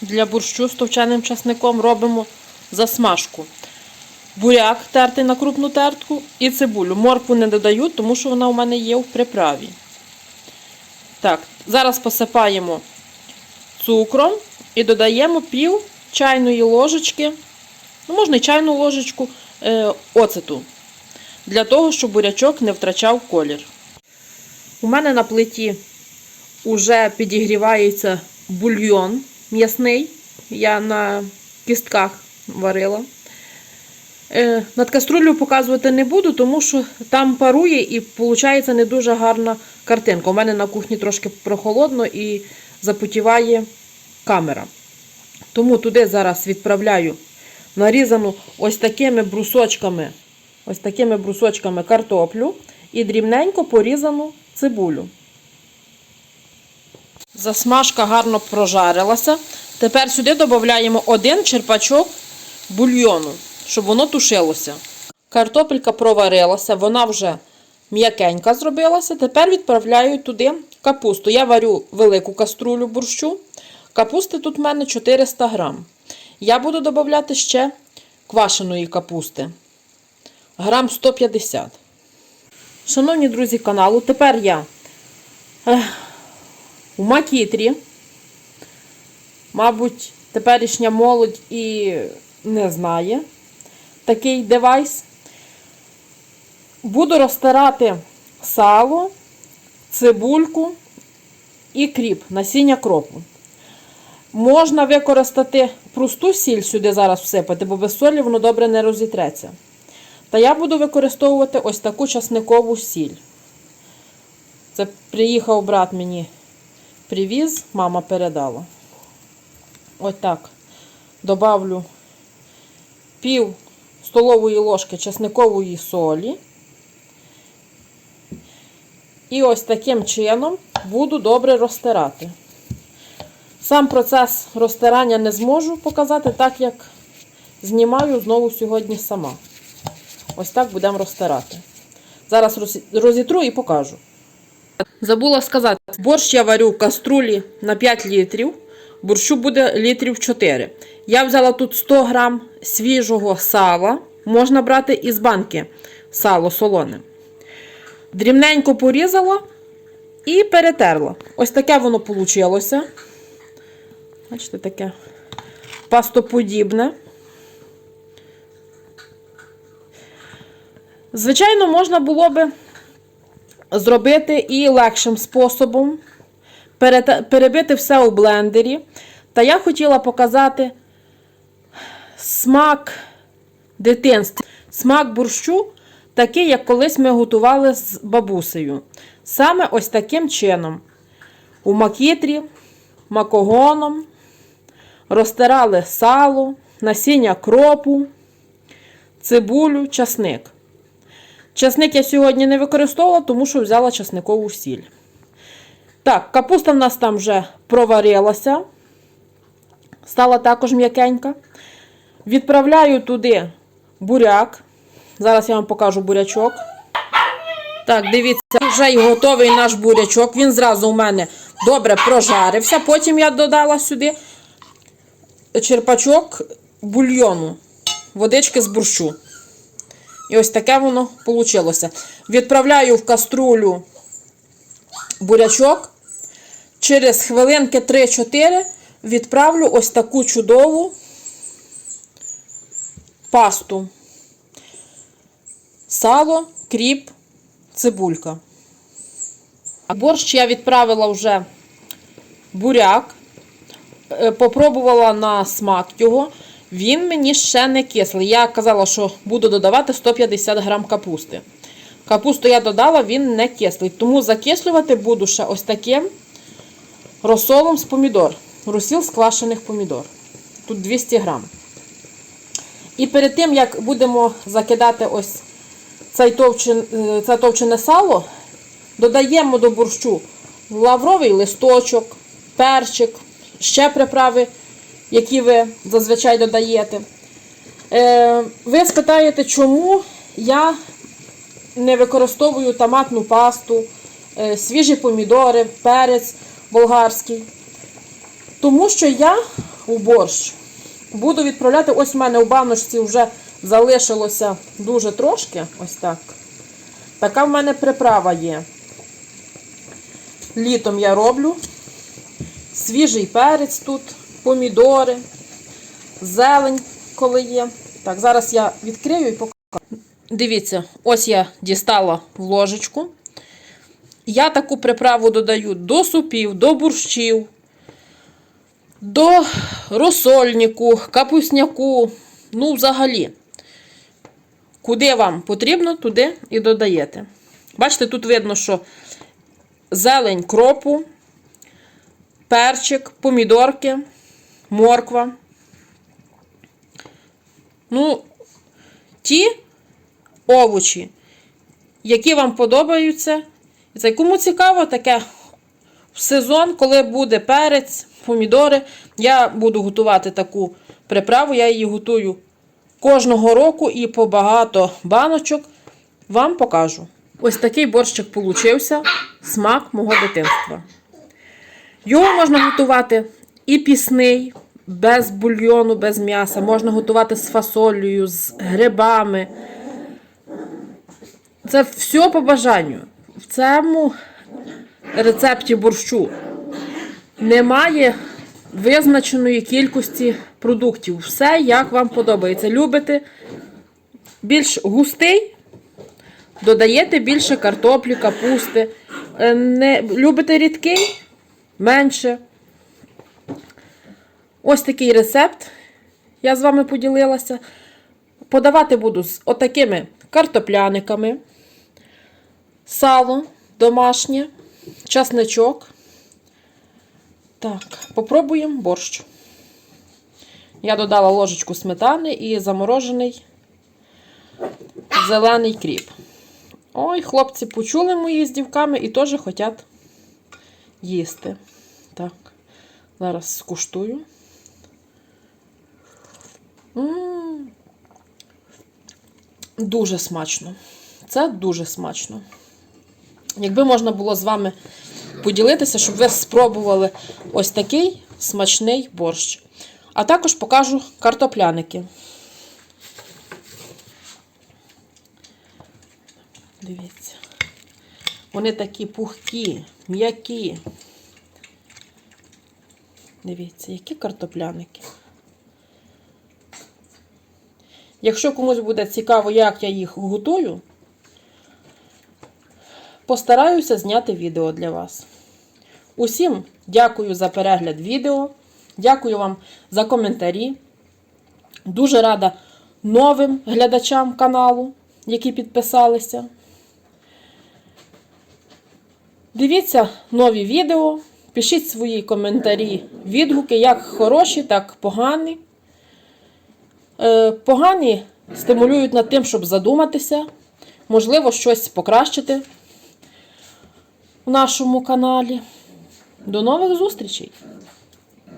для борщу з товченим часником робимо засмажку. Буряк тертий на крупну тертку і цибулю. Моркву не додаю, тому що вона у мене є в приправі. Так, зараз посипаємо цукром і додаємо пів чайної ложечки, ну, можна і чайну ложечку е, оцету, для того, щоб бурячок не втрачав колір. У мене на плиті вже підігрівається бульйон м'ясний. Я на кістках варила. Е, Над каструлею показувати не буду, тому що там парує і виходить не дуже гарна картинка. У мене на кухні трошки прохолодно і запотіває камера. Тому туди зараз відправляю нарізану ось такими брусочками, ось такими брусочками картоплю і дрібненько порізану цибулю. Засмажка гарно прожарилася. Тепер сюди додаємо один черпачок бульйону, щоб воно тушилося. Картопелька проварилася, вона вже м'якенька зробилася. Тепер відправляю туди капусту. Я варю велику каструлю борщу. Капусти тут в мене 400 грам. Я буду додати ще квашеної капусти. Грам 150. Шановні друзі каналу, тепер я у макітрі. Мабуть, теперішня молодь і не знає такий девайс. Буду розтирати сало, цибульку і кріп, насіння кропу. Можна використати просту сіль сюди зараз всипати, бо без солі воно добре не розітреться. Та я буду використовувати ось таку часникову сіль. Це приїхав брат мені привіз, мама передала. Ось так. Добавлю пів столової ложки часникової солі. І ось таким чином буду добре розтирати. Сам процес розтирання не зможу показати, так як знімаю знову сьогодні сама. Ось так будемо розтирати. Зараз розітру і покажу. Забула сказати, борщ я варю в каструлі на 5 літрів, борщу буде літрів 4. Я взяла тут 100 грам свіжого сала, можна брати із банки сало солоне. Дрібненько порізала і перетерла. Ось таке воно вийшло. Бачите, таке пастоподібне. Звичайно, можна було би зробити і легшим способом. Перебити все у блендері. Та я хотіла показати смак дитинства. Смак борщу, такий, як колись ми готували з бабусею. Саме ось таким чином. У макітрі, макогоном, розтирали сало, насіння кропу, цибулю, часник. Часник я сьогодні не використовувала, тому що взяла часникову сіль. Так, капуста в нас там вже проварилася, стала також м'якенька. Відправляю туди буряк. Зараз я вам покажу бурячок. Так, дивіться, вже і готовий наш бурячок. Він зразу у мене добре прожарився. Потім я додала сюди черпачок бульйону, водички з борщу. І ось таке воно вийшло. Відправляю в каструлю бурячок. Через хвилинки 3-4 відправлю ось таку чудову пасту. Сало, кріп, цибулька. Борщ я відправила вже буряк. Е, Попробувала на смак його. Він мені ще не кислий. Я казала, що буду додавати 150 грам капусти. Капусту я додала, він не кислий. Тому закислювати буду ще ось таким розсолом з помідор. Розсіл з квашених помідор. Тут 200 грам. І перед тим, як будемо закидати ось цей товчин, е, це товчене сало, додаємо до борщу лавровий листочок, перчик, ще приправи, які ви зазвичай додаєте. Е, ви спитаєте, чому я не використовую томатну пасту, е, свіжі помідори, перець болгарський. Тому що я у борщ. Буду відправляти. Ось в мене у баночці вже залишилося дуже трошки. Ось так. Така в мене приправа є. Літом я роблю. Свіжий перець тут, помідори, зелень, коли є. Так, зараз я відкрию і покажу. Дивіться, ось я дістала в ложечку. Я таку приправу додаю до супів, до борщів, до розсольнику, капусняку. Ну, взагалі, куди вам потрібно, туди і додаєте. Бачите, тут видно, що зелень кропу, перчик, помідорки, морква. Ну, ті овочі, які вам подобаються. І це кому цікаво, таке в сезон, коли буде перець, помідори, я буду готувати таку приправу. Я її готую кожного року і по багато баночок вам покажу. Ось такий борщик получився. Смак мого дитинства. Його можна готувати і пісний, без бульйону, без м'яса. Можна готувати з фасолею, з грибами. Це все по бажанню. В цьому рецепті борщу немає визначеної кількості продуктів. Все, як вам подобається. Любите більш густий, додаєте більше картоплі, капусти. Е, Не, любите рідкий, менше. Ось такий рецепт. Я з вами поділилася. Подавати буду з отакими картопляниками, сало домашнє, часничок. Так, попробуємо борщ. Я додала ложечку сметани і заморожений зелений кріп. Ой, хлопці почули мої з дівками і теж хочуть їсти. Так, зараз скуштую. Дуже смачно. Це дуже смачно. Якби можна було з вами поділитися, щоб ви спробували ось такий смачний борщ. А також покажу картопляники. Дивіться. Вони такі пухкі, м'які. Дивіться, які картопляники. Якщо комусь буде цікаво, як я їх готую, постараюся зняти відео для вас. Усім дякую за перегляд відео. Дякую вам за коментарі. Дуже рада новим глядачам каналу, які підписалися. Дивіться нові відео, пишіть свої коментарі, відгуки, як хороші, так погані. Е, Погані стимулюють над тим, щоб задуматися, можливо, щось покращити у нашому каналі. До нових зустрічей!